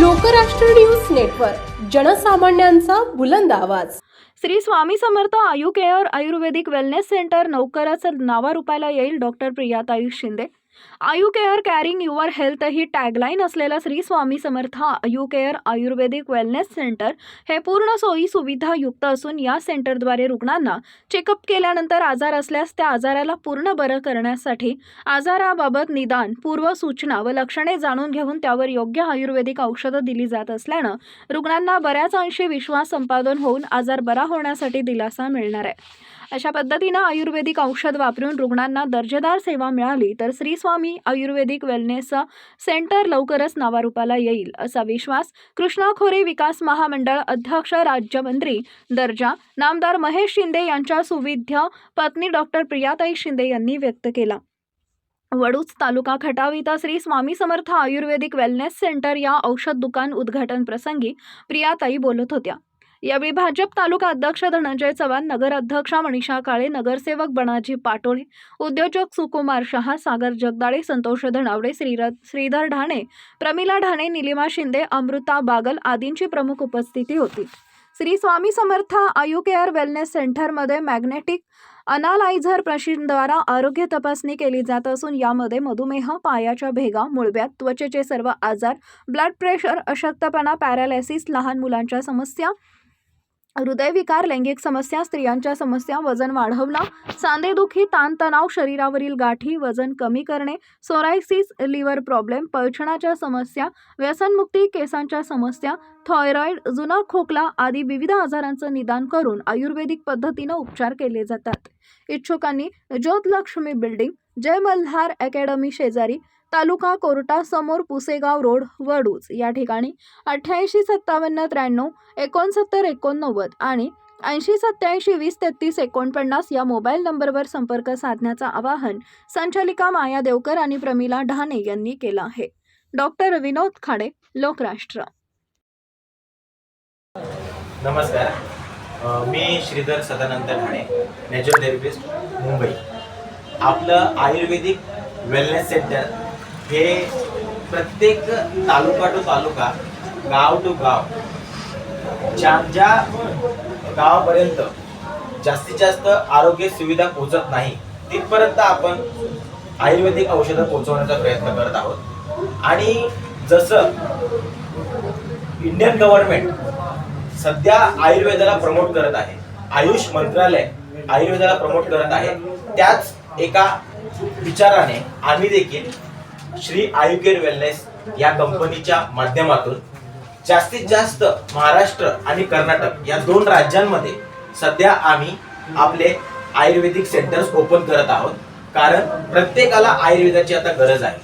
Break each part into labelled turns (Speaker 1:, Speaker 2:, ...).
Speaker 1: Lokrashtra news network जनसामान्यांचा बुलंद आवाज.
Speaker 2: Shri Swami Samarth Ayu care ayurvedic wellness centre नौकरच नावारूपाला येईल doctor प्रियाताई Shinde. Ayu care caring your health he tagline असलेलं Shri Swami Samarth Ayu care ayurvedic wellness centre हे पूर्ण सोयी सुविधा युक्त असून या सेंटरद्वारे रुग्णांना चेकअप केल्यानंतर आजार असल्यास त्या आजाराला पूर्ण बरं करण्यासाठी आजाराबाबत निदान पूर्व सूचना व लक्षणे जाणून घेऊन त्यावर योग्य आयुर्वेदिक औषधं दिली जात असल्यानं रुग्णांना बऱ्याच अंशी विश्वास संपादन होऊन आजार बरा होण्यासाठी दिलासा मिळणार आहे. अशा पद्धतीनं आयुर्वेदिक औषध वापरून रुग्णांना दर्जेदार सेवा मिळाली तर श्रीस्वामी आयुर्वेदिक वेलनेस सेंटर लवकरच नावारूपाला येईल असा विश्वास कृष्णा खोरे विकास महामंडळ अध्यक्ष राज्यमंत्री दर्जा नामदार महेश शिंदे यांच्या सुविध्य पत्नी डॉक्टर प्रियाताई शिंदे यांनी व्यक्त केला. वडूज तालुका खटाव इथं Shri Swami Samarth ayurvedic wellness centre या औषध दुकान उद्घाटन प्रसंगी प्रियाताई बोलत होत्या. यावेळी भाजप तालुका अध्यक्ष धनंजय चव्हाण नगर अध्यक्षा मनीषा काळे नगरसेवक बनाजी पाटोळे उद्योजक सुकुमार शहा सागर जगदाळे संतोष धनावडे श्रीरथ श्रीधर ढाणे प्रमिला ढाणे निलिमा शिंदे अमृता बागल आदींची प्रमुख उपस्थिती होती. श्री स्वामी समर्थ आयु केअर वेलनेस सेंटरमध्ये मॅग्नेटिक अनालायझर मशीनद्वारा आरोग्य तपासणी केली जात असून यामध्ये मधुमेह पायाच्या भेगा मुळव्यात त्वचेचे सर्व आजार ब्लड प्रेशर अशक्तपणा पॅरालायसिस लहान मुलांच्या समस्या हृदयविकार लैंगिक समस्या स्त्रियांच्या समस्या वजन वाढवणं सांधेदुखी ताणतणाव शरीरावरील गाठी वजन कमी करणे सोरायसिस लिव्हर प्रॉब्लेम पळछणाच्या समस्या व्यसनमुक्ती केसांच्या समस्या थायरॉईड जुना खोकला आदी विविध आजारांचं निदान करून आयुर्वेदिक पद्धतीनं उपचार केले जातात. इच्छुकांनी ज्योतलक्ष्मी बिल्डिंग जय मल्हार अकॅडमी शेजारी तालुका कोर्टा समोर पुसेगाव रोड वडूज. या ठिकाणी अठ्ठ्याऐंशी सत्तावन्न त्र्याण्णव एकोणसत्तर एकोणनव्वद आणि ऐंशी सत्याऐंशी वीस तेहतीस एकोणपन्नास या मोबाईल नंबरवर संपर्क साधण्याचं आवाहन संचालिका माया देवकर आणि प्रमिला ढाणे यांनी केलं आहे. डॉक्टर विनोद खाडे लोकराष्ट्र.
Speaker 3: नमस्कार. मी श्रीधर सदानंद ठाणे नॅचरोथेरपिस्ट मुंबई. आपलं आयुर्वेदिक वेलनेस सेंटर हे प्रत्येक तालुका टू तालुका गाव टू गाव ज्या ज्या गावापर्यंत जास्तीत जास्त आरोग्य सुविधा पोहोचत नाही तिथपर्यंत आपण आयुर्वेदिक औषधं पोहोचवण्याचा प्रयत्न करत आहोत. आणि जसं इंडियन गव्हर्नमेंट सध्या आयुर्वेदाला प्रमोट करत आहे आयुष मंत्रालय आयुर्वेदाला प्रमोट करत आहे त्याच एका विचाराने आम्ही देखील श्री आयुकेअर वेलनेस या कंपनीच्या माध्यमातून जास्तीत जास्त महाराष्ट्र आणि कर्नाटक या दोन राज्यांमध्ये सध्या आम्ही आपले आयुर्वेदिक सेंटर्स ओपन करत आहोत. कारण प्रत्येकाला आयुर्वेदाची आता गरज आहे.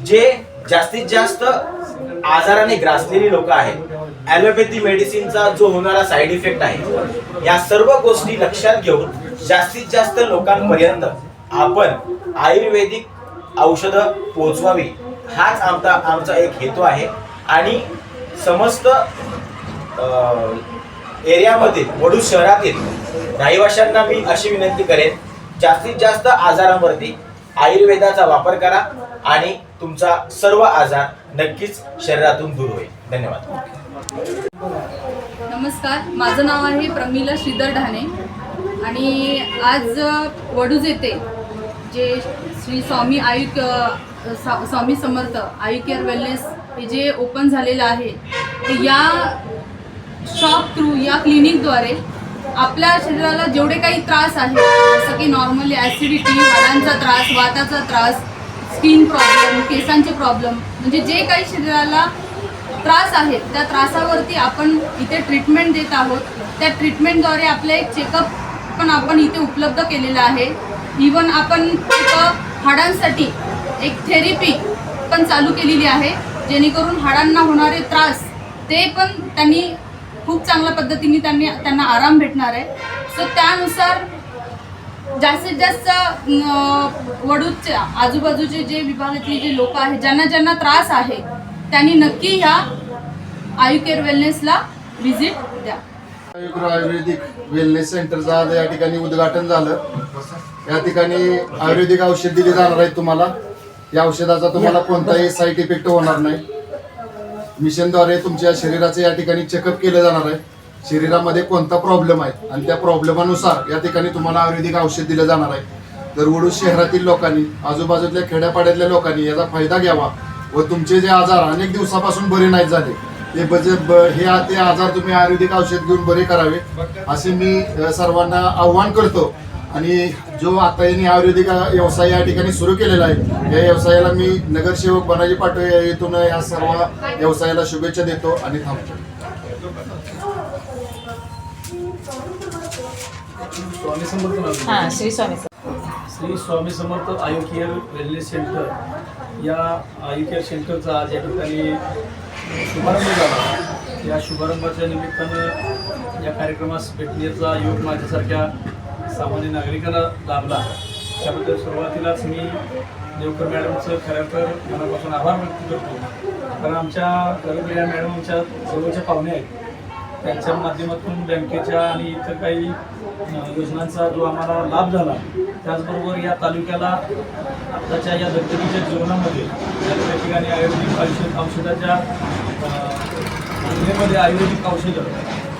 Speaker 3: जे जास्तीत जास्त आजाराने ग्रासलेली लोक आहेत ॲलोपॅथी मेडिसिनचा जो होणारा साईड इफेक्ट आहे या सर्व गोष्टी लक्षात घेऊन जास्तीत जास्त लोकांपर्यंत आपण आयुर्वेदिक औषधं पोहोचवावी हाच आमचा आमचा एक हेतू आहे. आणि समस्त एरियामधील वडू शहरातील रहिवाशांना मी अशी विनंती करेन जास्तीत जास्त आजारांवरती आयुर्वेदाचा वापर करा आणि तुमचा सर्व आजार नक्कीच शरीरातून दूर होईल. धन्यवाद.
Speaker 4: नमस्कार माझं नाव आहे प्रमिला श्रीधर ढाणे आणि आज वडूज येथे जे श्री स्वामी आयुक्य स्वामी समर्थ आयु केअर वेलनेस हे जे ओपन झालेलं आहे या शॉप थ्रू या क्लिनिकद्वारे आपल्या शरीराला जेवढे काही त्रास आहे जसं की नॉर्मली ॲसिडिटी हाडांचा त्रास वाताचा त्रास स्किन प्रॉब्लेम केसांचे प्रॉब्लेम म्हणजे जे काही शरीराला त्रास आहेत त्या त्रासावरती आपण इथे ट्रीटमेंट देत आहोत. त्या ट्रीटमेंटद्वारे आपलं एक चेकअप पण आपण इथे उपलब्ध केलेलं आहे. इवन आपण हाडांसाठी एक थेरपी पण चालू केलेली आहे जेणेकरून हाडांना होणारे त्रास ते पण त्यांनी खूप चांगल्या पद्धतीने त्यांनी त्यांना आराम भेटणार आहे. सो त्यानुसार जास्तीत जास्त वडूच्या आजूबाजूचे जे विभागातले जे लोक आहेत ज्यांना ज्यांना त्रास आहे त्यांनी नक्की ह्या आयु केअर वेलनेसला व्हिजिट द्या.
Speaker 5: आयुर्वेदिक वेलनेस सेंटरचं आज या ठिकाणी उद्घाटन झालं. या ठिकाणी आयुर्वेदिक औषध दिली जाणार आहे तुम्हाला. या औषधाचा तुम्हाला कोणताही साईड इफेक्ट होणार नाही. मिशनद्वारे तुमच्या शरीराचं या ठिकाणी चेकअप केलं जाणार आहे. शरीरामध्ये कोणता प्रॉब्लेम आहे? आणि त्या प्रॉब्लेमानुसार या ठिकाणी तुम्हाला आयुर्वेदिक औषध दिलं जाणार आहे. तर शहरातील लोकांनी आजूबाजूतल्या खेड्यापाड्यातल्या लोकांनी याचा फायदा घ्यावा व तुमचे जे आजार अनेक दिवसापासून बरे नाही झाले ते बजे ब- हे ते आजार तुम्ही आयुर्वेदिक औषध घेऊन बरे करावे असे मी सर्वांना आव्हान करतो. आणि जो आता यांनी आयुर्वेदिक व्यवसाय या ठिकाणी सुरू केलेला आहे या व्यवसायाला मी नगरसेवक बनाजी पाटोळे या येथून या सर्व व्यवसायाला शुभेच्छा देतो आणि थांबतो.
Speaker 6: स्वामी समर्थ.
Speaker 7: हां Shri Swami
Speaker 6: Shri Swami Samarth Ayu care wellness centre. या आयु केअर सेंटरचा आज या ठिकाणी शुभारंभ झाला. या शुभारंभाच्या निमित्तानं या कार्यक्रमास भेटण्याचा योग माझ्यासारख्या सामान्य नागरिकांना लाभला. त्याबद्दल सुरुवातीलाच मी देवकर मॅडमचं खरं तर मनापासून आभार व्यक्त करतो. कारण आमच्या खरं या मॅडमच्या जवळच्या पाहुणे आहेत. त्यांच्या माध्यमातून बँकेच्या आणि इतर काही योजनांचा जो आम्हाला लाभ झाला त्याचबरोबर या तालुक्याला आत्ताच्या या दत्तकीच्या जीवनामध्ये या त्या ठिकाणी आयुर्वेदिक औषध औषधाच्या अ, आयुर्वेदिक औषधं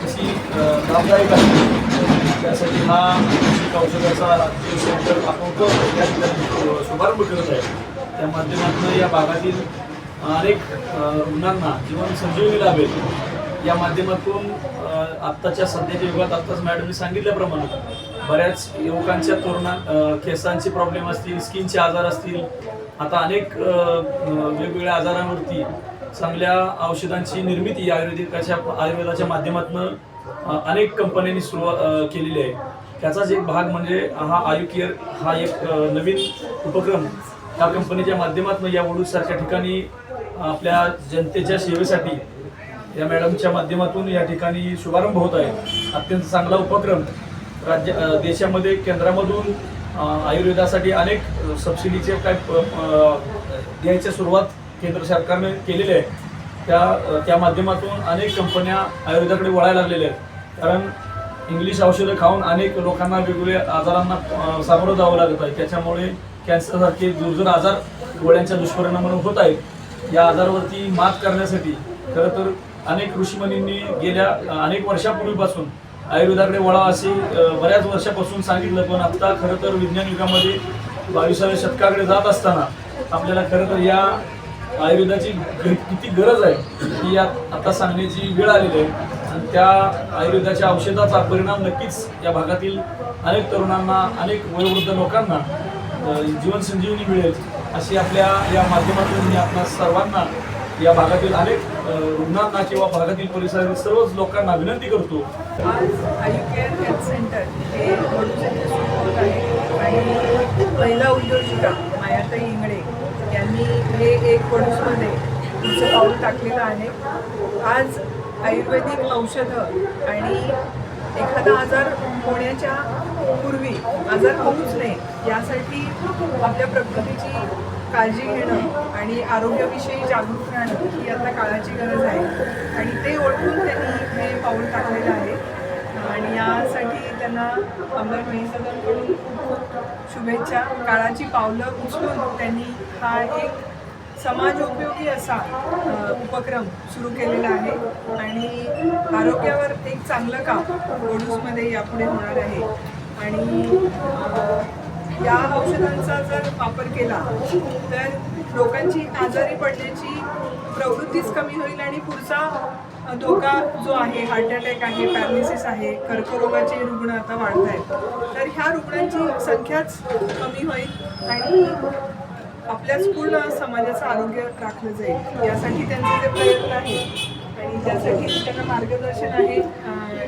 Speaker 6: कशी लाभदायक असतील त्यासाठी हा आयुर्वेदिक औषधाचा राज्य सेंटर आपण या ठिकाणी शुभारंभ करत आहे. त्या माध्यमातून या भागातील अनेक रुग्णांना जीवन संजीवनी लाभेल. या माध्यमातून आत्ताच्या सध्याच्या युगात आत्ताच मॅडमने सांगितल्याप्रमाणे बऱ्याच युवकांच्या तरुणा केसांचे प्रॉब्लेम असतील स्किनचे आजार असतील आता अनेक वेगवेगळ्या आजारांवरती चांगल्या औषधांची निर्मिती आयुर्वेदिकाच्या आयुर्वेदाच्या माध्यमातून अनेक कंपन्यांनी सुरुवात केलेली आहे. त्याचाच एक भाग म्हणजे हा आयु केअर हा एक नवीन उपक्रम या कंपनीच्या माध्यमातून या वडूसारख्या ठिकाणी आपल्या जनतेच्या सेवेसाठी या मॅडमच्या माध्यमातून या ठिकाणी शुभारंभ होत आहे. अत्यंत चांगला उपक्रम राज्य देशामध्ये केंद्रामधून आयुर्वेदासाठी अनेक सबसिडीचे काय प- द्यायची सुरुवात केंद्र सरकारने केलेली आहे. त्या त्या माध्यमातून अनेक कंपन्या आयुर्वेदाकडे वळायला लागलेल्या आहेत. कारण इंग्लिश औषधं खाऊन अनेक लोकांना वेगवेगळ्या आजारांना सामोरं जावं लागत आहे. त्याच्यामुळे कॅन्सरसारखे दुर्जर आजार गोळ्यांच्या दुष्परिणामाने होत आहेत. या आजारावरती मात करण्यासाठी खरं तर अनेक ऋषीमनींनी गेल्या अनेक वर्षापूर्वीपासून आयुर्वेदाकडे वळा असे बऱ्याच वर्षापासून सांगितलं. पण आत्ता खरं तर विज्ञान युगामध्ये बावीसाव्या शतकाकडे जात असताना आपल्याला खरं तर या आयुर्वेदाची किती गरज आहे ही या आता सांगण्याची वेळ आलेली आहे. आणि त्या आयुर्वेदाच्या औषधाचा परिणाम नक्कीच या भागातील अनेक तरुणांना अनेक वयोवृद्ध लोकांना जीवन संजीवनी मिळेल अशी आपल्या या माध्यमातून मी आपल्या सर्वांना या भागातील अनेक रुग्णांना किंवा भागातील परिसरातील सर्वच लोकांना विनंती करतो.
Speaker 8: आज सेंटर पहिला उद्योजिका मायाताई इंगळे यांनी हे एक वडूजमध्ये तुमचं पाऊल टाकलेलं आहे. आज आयुर्वेदिक औषधं आणि एखादा आजार होण्याच्या पूर्वी आजार होऊच नये यासाठी आपल्या प्रकृतीची काळजी घेणं आणि आरोग्याविषयी जागरूक राहणं ही आता काळाची गरज आहे. आणि ते ओळखून त्यांनी हे पाऊल टाकलेलं आहे. आणि यासाठी त्यांना अमर महेशदांकडून खूप खूप शुभेच्छा. काळाची पावलं उचलून त्यांनी हा एक समाज उपयोगी असा उपक्रम सुरू केलेला आहे. आणि आरोग्यावर एक चांगलं काम ओडूसमध्ये यापुढे होणार आहे. आणि या औषधांचा जर वापर केला तर लोकांची आजारी पडण्याची प्रवृत्तीच कमी होईल आणि पुढचा धोका जो आहे हार्ट अटॅक आहे पॅरालिसिस आहे कर्करोगाचे रुग्ण आता वाढत आहेत तर ह्या रुग्णांची संख्याच कमी होईल आणि आपल्याच पूर्ण समाजाचं आरोग्य राखलं जाईल. यासाठी त्यांचे जे प्रयत्न आहे आणि त्यासाठी त्यांना मार्गदर्शन आहे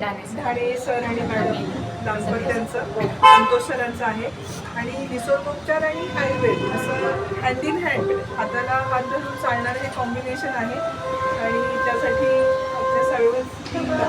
Speaker 8: ढाणे सर आणि मॅडम त्यांचं संतोष सरांचं आहे. आणि निसर्गोपचार आणि आयुर्वेद असं हँड इन हँड हाताला हात धरून चालणारं हे कॉम्बिनेशन आहे. आणि त्यासाठी आपल्या सर्व टीमला